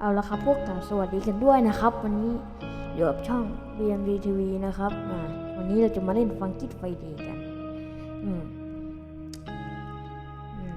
เอาละครับพวกกับสวัสดีกันด้วยนะครับ วันนี้อยู่กับช่อง BMD TV นะครับอ่าวันนี้เราจะมาเล่นฟังกิดไฟดย์กันอืมอืม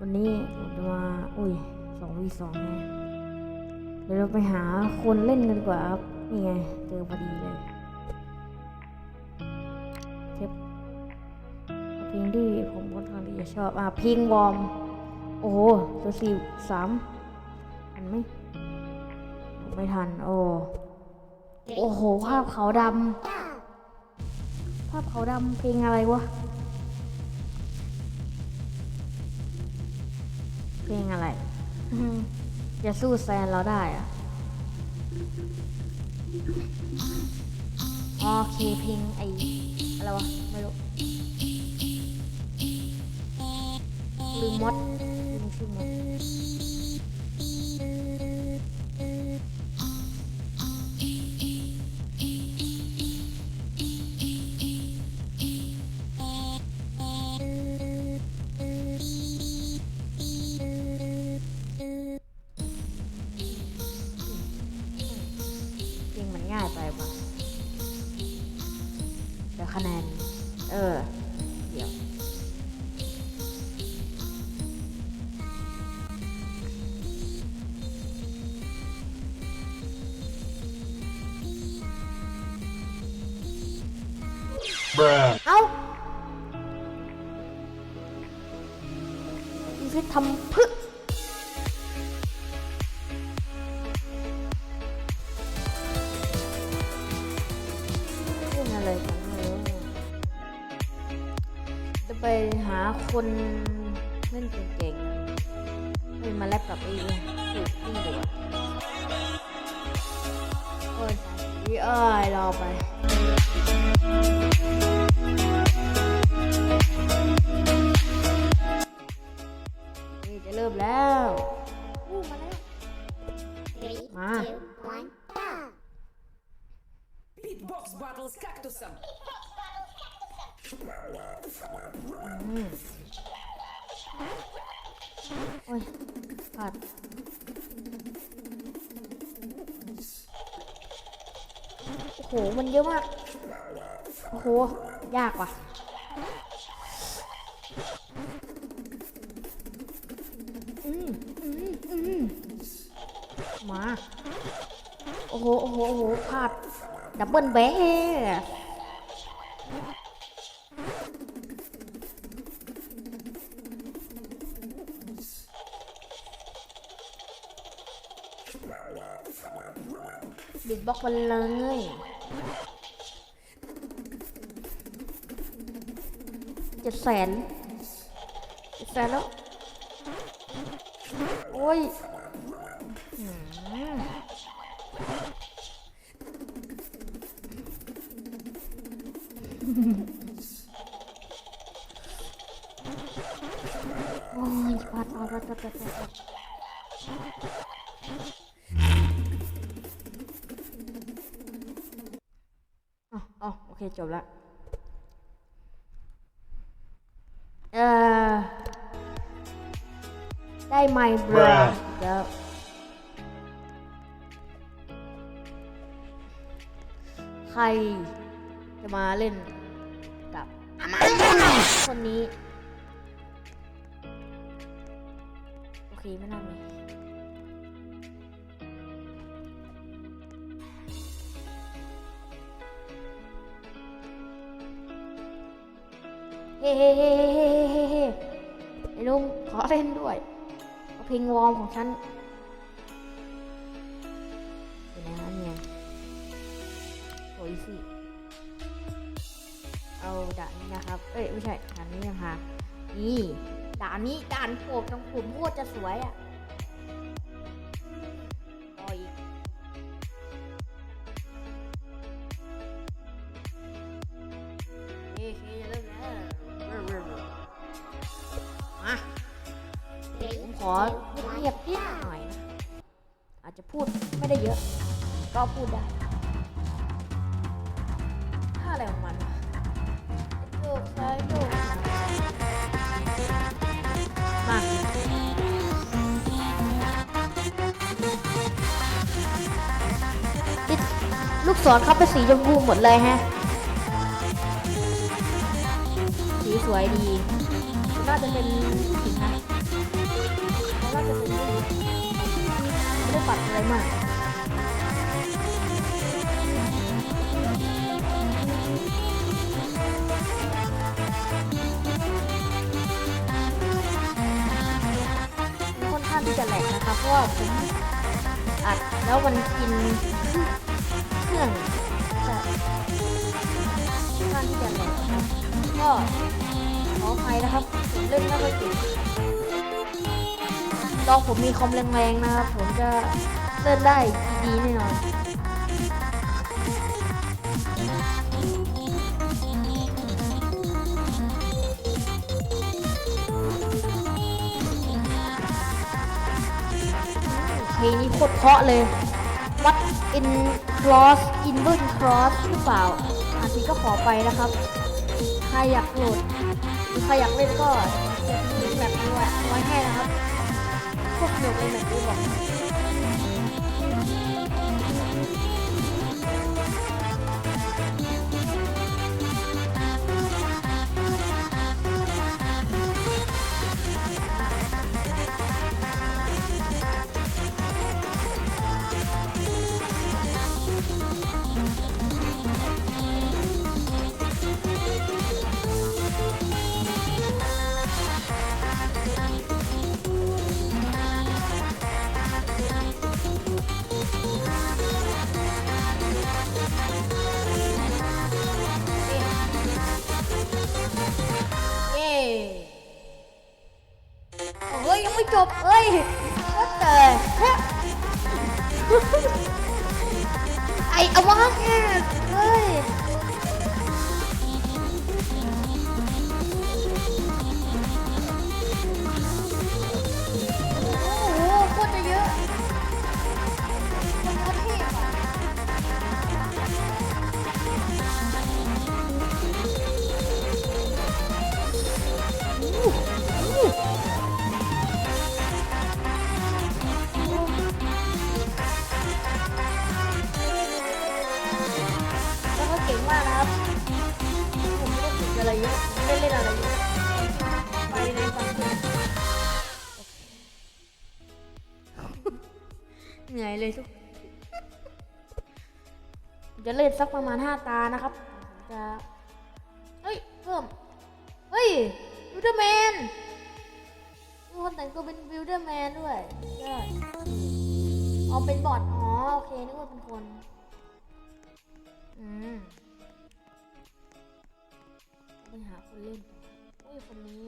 วันนี้ผมจะมาอุ้ยสองวีสองไงเดี๋ยวเราไปหาคนเล่นกันกว่าครับนี่ไงเจอพอดีเลยเทปเพลงที่ผมค่อนข้างที่จะชอบอะเพลงวอร์มโอ้โหตัวสี่สามทันไหม ไม่ทัน โอ้ โอ้โห ภาพขาวดำ ภาพขาวดำเพลงอะไรวะ เพลงอะไรอืมจะสู้แซนเราได้อะโอเคเพลงไออะไรวะ ไม่รู้ลืมมดลืมชื่อมด เอ้ามึงจะทำพึ่เรื่องอะไรกันเนอะจะไปหาคนเล่นเก่ง โอ้ยพลาดโอ้โห มันเยอะมาก โอ้โห ยากว่ะอืมอืมอืมมา โอ้โห โอ้โห โอ้โหพลาดดับเบิลแบ๊ เลย เจ็ดแสนเจ็ดแสนแล้ว โอ้ยโอ้ยพลาดพลาดพลาดพลาดพลาดพลาด เคจบละเอ่อได้ไหมบรา Bruh เดี๋ยวใครจะมาเล่นกับคนนี้ โอเค ไม่น่ามี เฮ้เฮ้เฮ้เฮ้เฮ้เฮ้เฮ้ไอ้ลุงขอเล่นด้วยเอาเพลงวอร์มของฉันอยู่ไหนวะเนี่ยโอ้ยสิเอาด่านนี้นะครับ เอ้ยไม่ใช่ด่านนี้ยังหานี่ด่านนี้ด่านโปรดของผมโคตรจะสวยอะากหน่อยนะอาจจะพูดไม่ได้เยอะ ก็พูดได้ถ้าอะไรของมันโยซ้ายโยมาลูกศรเขาเป็นสีชมพูหมดเลยฮะ สีสวยดี น่าจะเป็น ไม่ได้ปัดอะไรมากค่อนข้างที่จะแหลกนะคะเพราะว่าผมอัดแล้วมันกินเครื่องจะค่อนข้างที่จะแหลกก็ขออภัยนะครับผมเล่นไม่ค่อยเก่ง ลองผมมีคอมแรงๆนะครับผมจะเล่นได้ดีแน่นอนเพลงนี้โคตรเพาะเลยวัด in cross inverse cross หรือเปล่าอาจจะก็ขอไปนะครับ ใครอยากโหลด หรือใครอยากเล่นก็จะมีแบบนี้ไว้ให้นะครับ พวกเดีย เดอร์แมนด้วยยอดเอาเป็นบอทอ๋อโอเคนึกว่าเป็นคน อืมไปหาคนเล่นอุ้ยคนนี้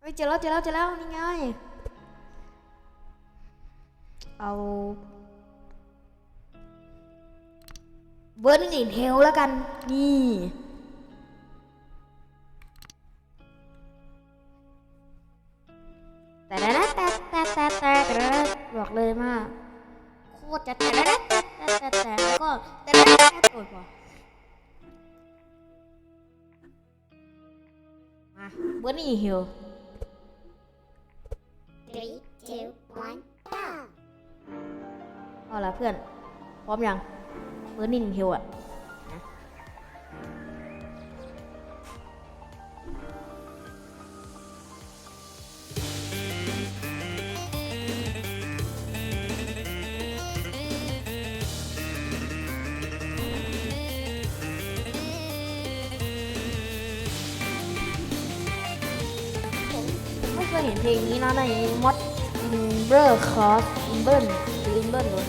เฮ้ยเจอแล้วเจอแล้วเจอแล้วนี่ไง เอา เบิร์นนี่เทลแล้วกัน นี่ แต่แต่แต่แต่แต่แต่แต่บอกเลยมากโคตรจะแต่แต่แต่แต่แต่แล้วก็แต่แต่แต่โอ้ยพอมาเบิร์นนี่เฮล Three, two, one, go. เอาละเพื่อน พร้อมยัง เบอร์นิงฮิวอะไม่เคยเห็นเพลงนี้นะในมอดอินเบอร์คอสอินเบิร์นหรืออินเบิร์นเลย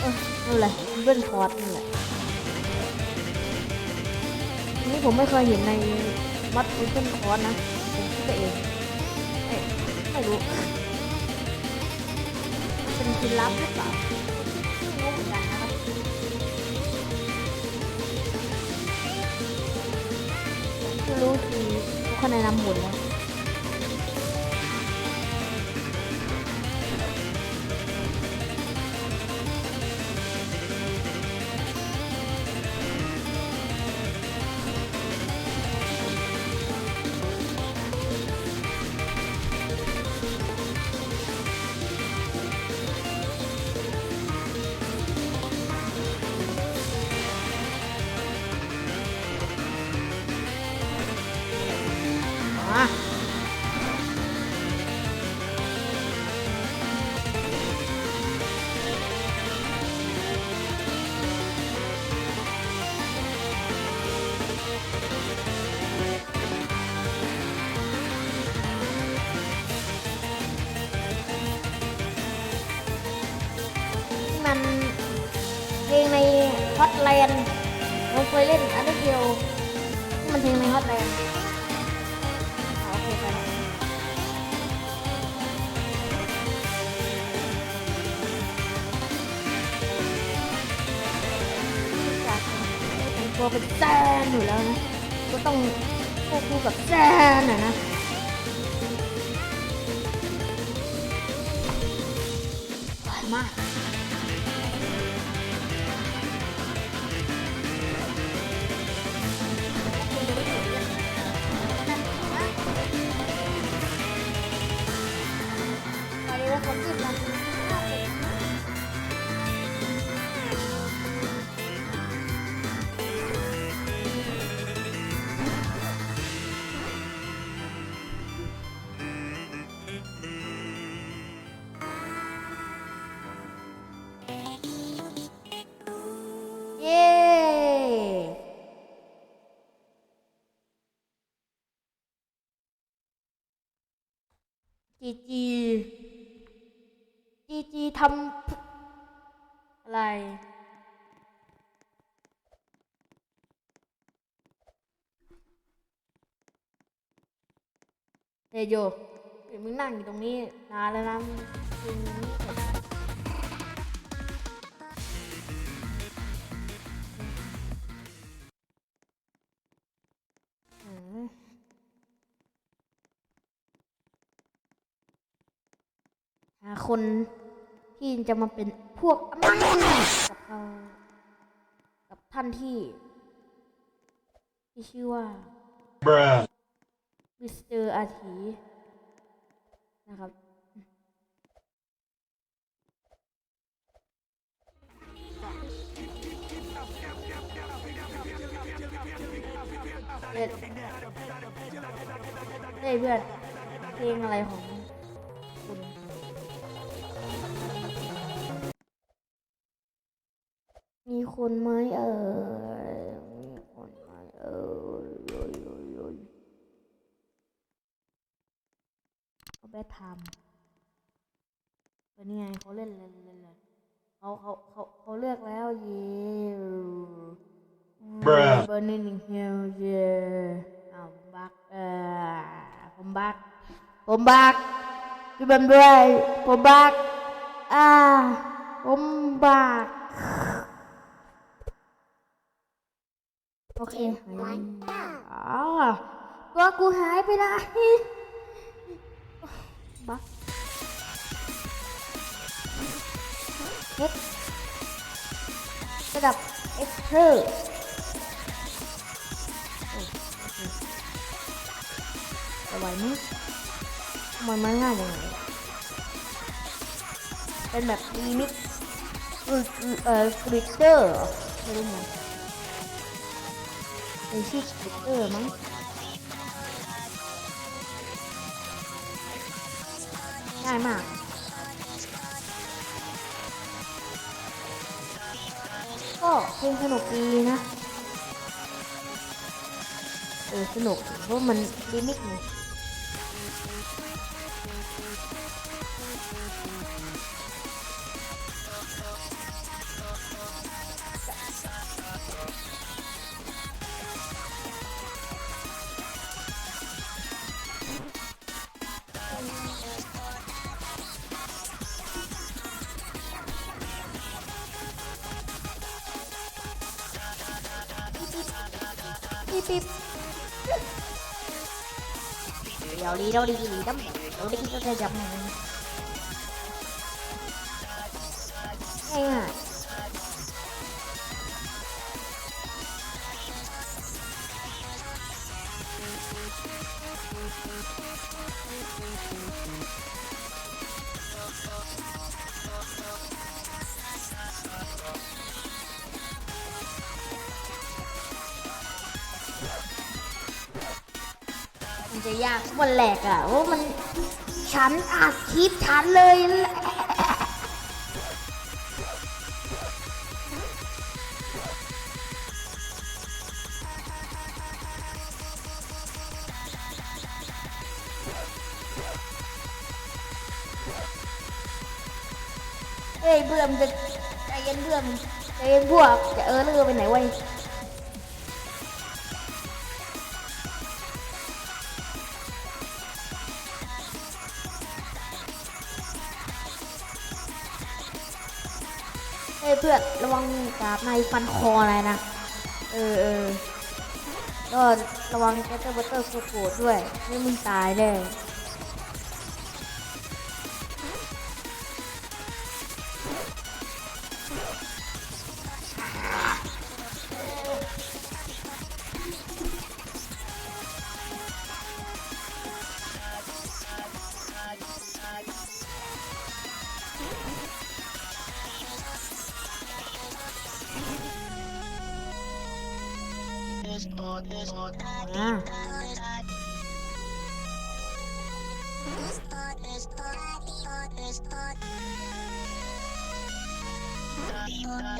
เออนั่นแหละ เบิ้ลคอร์สนั่นแหละอันนี้ผมไม่เคยเห็นในมัดเบิ้ลคอร์สนะผมคิดไปเองเอ้ยไม่รู้ เป็นคินลับหรือเปล่าไม่รู้เหมือนกันนะครับไม่รู้คือเขาคะแนนนำหมดแล้ว มามันเพลงในฮอตแลนด์เราเคยเล่นอันเดียวมันเพลงในฮอตแลนด์ มาก โยเดี๋ยวมึงนั่งอยู่ตรงนี้นานแล้วนะมึงนี่หาคนที่จะมาเป็นพวกอำนาจกับเรากับท่านที่ที่ชื่อว่า Bruh. มิสเตอร์อาทีนะครับเล่นเฮ้ยเพื่อนเพลงอะไรของคุณมีคนไหมเอ่ยมีคนไหมเอ่ยโยโยโยย เขาไปทำเป็นไงเขาเล่นเล่นเล่นเล่นเขาเขาเขาเขาเลือกแล้วเย่ Bruh เบอร์นิ่งเฮลเย่อ้าวผมบักเอ่อผมบักผมบักพี่บันด้วยผมบักอ่าผมบักโอเคหาย One down. อ๋อตัวกูหายไปไหน บักเฮ็ดระดับเอ็กซ์เทอร์ไหวไหมทำไมมันง่ายย่างไรเป็นแบบรีมิกซ์เอ่อกริตเตอร์ไม่รู้มือนเป็นชื่อสติ๊กเกอร์มั้งายมาก ก็เพลงสนุกดีนะ เออ สนุกเพราะมันดีมิกซ์ ไงปิ๊บปิ๊บเดี๋ยวดีเราดีดีด จะยากมันแหลกอะว่ามันฉันอัดคลิปฉันเลย เฮ้ยเพื่อนระวังกาบในฟันคออะไรนะ เออเออก็ระวังแกตเตอร์บัตเตอร์โคดด้วยไม่มึงตายแน่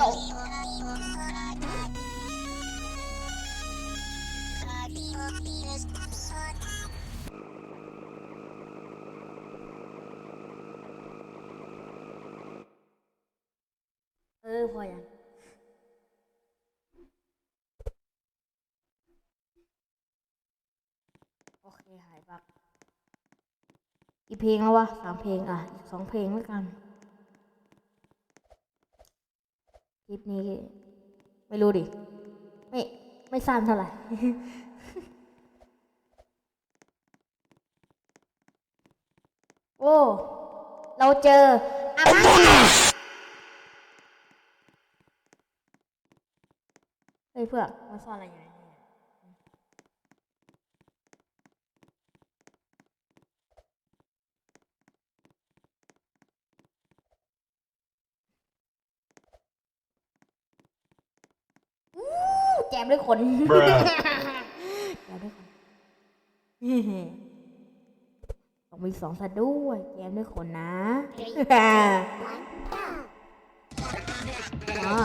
จบเออพอยัง โอเค หายบั กอีเพลงแล้ววะสามเพลงอะอีกสองเพลงแล้วกันคลิปนี้ ไม่รู้ดิ ไม่ไม่สั้นเท่าไหร่โอ้เราเจออาม่าเฮ้ยเพื่อนมาซ่อนอะไรอยู่ในนี้ แจ มด้วยขน Bruh. แจมด้วยขนต้องมีสองสัตว์ด้วยแจมด้วยขนนะ Three, two, one, go. อ๋อ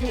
พี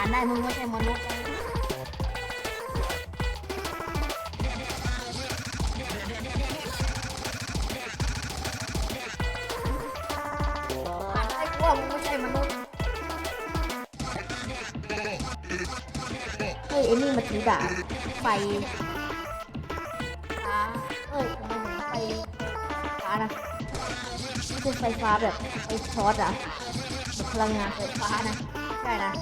านได้มึงไม่ใช่มนุษย์นะผ่านได้กูว่ามึงไม่ใช่มนุษย์เฮ้ยไอ้นี่มันถือดาบไฟฟ้าเอ้ยทำไมเหมือนไฟฟ้านะไม่ใช่ไฟฟ้าแบบไฟช็อตอะแบบพลังงานไฟฟ้านะ ใช่นะ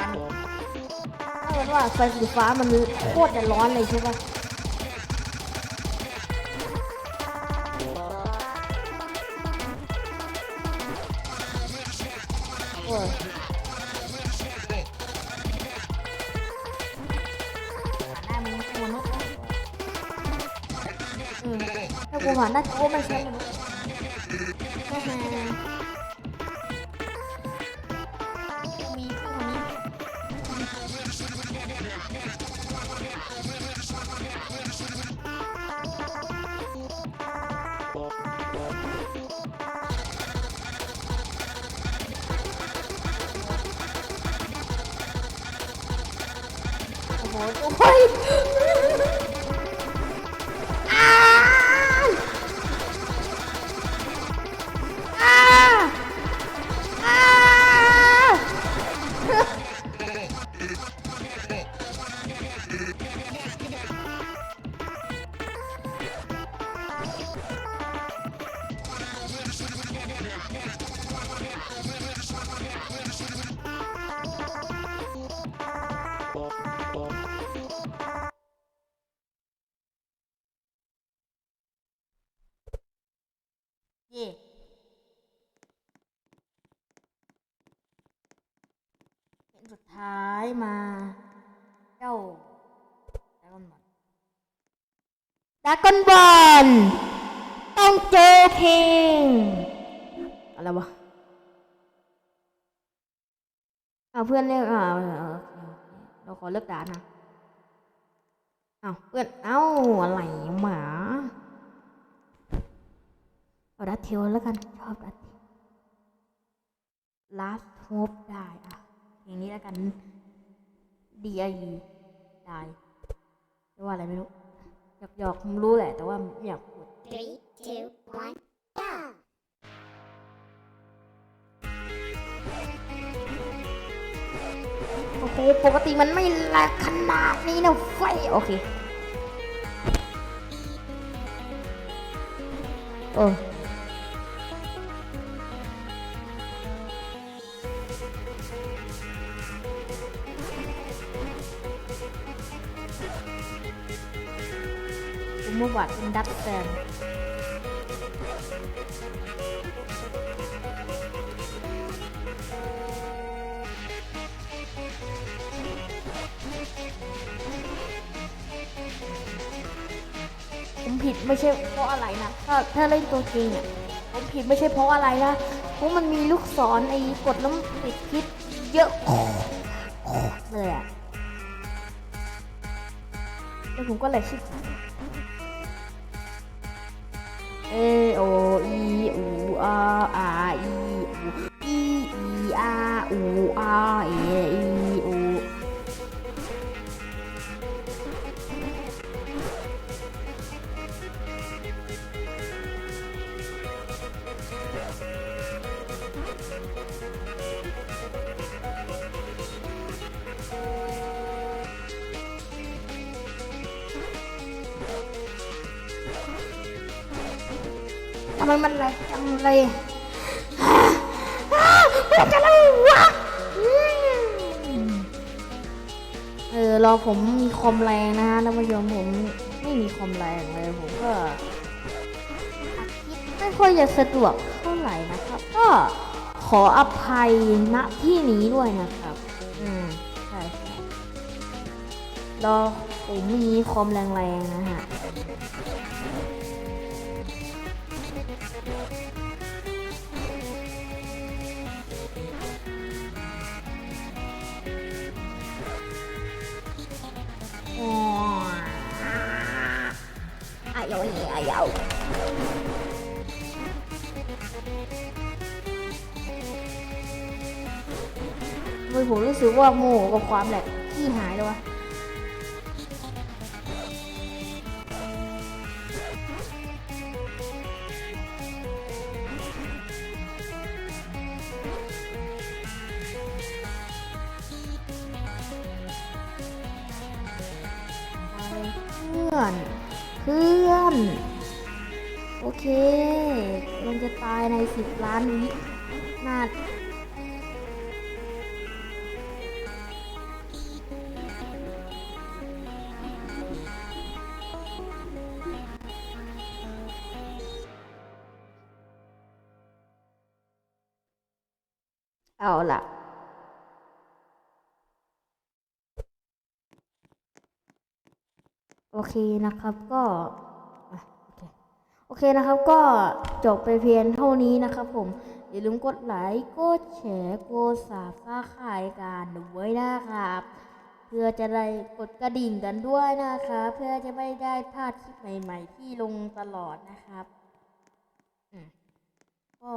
าเนี่ยถ้าเว่าไฟสีฟ้ามันโคตรจะร้อนเลยใช่ปะโอ้ยผ่านได้มึงไม่ใช่มนุษย์นะอืมถ้ากูผ่านได้กูก็ไม่ใช่มนุษย์ มา เจ้าดากอนบอลดากอนบอลต้องเจอเพลง อะไรวะเอาเพื่อนเรียกอ่าเอเคเราขอเลิกด่านะเอาเพื่อนเอ้าอะไรหมาเอาดัตเทลแล้วกันชอบดัตเทล last hope ได้อะเพลงนี้แล้วกัน D I E ได้เรียกว่าอะไรไม่รู้ หยอกหยอกๆผมรู้แหละแต่ว่าไม่อยากพูด Three, two, one, go! โอ้โหปกติมันไม่แรงขนาดนี้นะไฟโอเค เออ ผมว่าวัดเป็นดัตแซนผมผิดไม่ใช่เพราะอะไรนะ ถ้าถ้าเล่นตัวจริงเนี่ยผมผิดไม่ใช่เพราะอะไรนะ เพราะมันมีลูกศรไอ้กดน้ำติดพิษเยอะเลยอะแล้วผมก็เลยชิบหาย เอโออีอูอาอาอีอูอีอี ไมมันแรงจังเลยมันจะอะไรวะอืมเออรอผมมีคอมแรงนะฮะท่านผู้ชมผมไม่มีคอมแรงเลยผมก็อัดคลิปไม่ค่อยจะสะดวกเท่าไหร่นะครับ ก็ขออภัยณที่นี้ด้วยนะครับ อืมใช่ใช่รอผมมีคอมแรงๆนะฮะ Ai ơi, ai ơi. ทำไมผมรู้สึกว่าโมโหกับความแหลกที่หายเลยวะ เอาล่ะ โอเคนะครับก็โอเคนะครับก็จบไปเพียงเท่านี้นะครับผม อย่าลืมกดไลค์กดแชร์กดสาบสไครต์กันด้วยนะครับ เพื่อจะได้กดกระดิ่งกันด้วยนะครับ เพื่อจะไม่ได้พลาดคลิปใหม่ ๆ ที่ลงตลอดนะครับอืมก็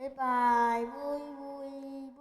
Bye bye. Buy buy.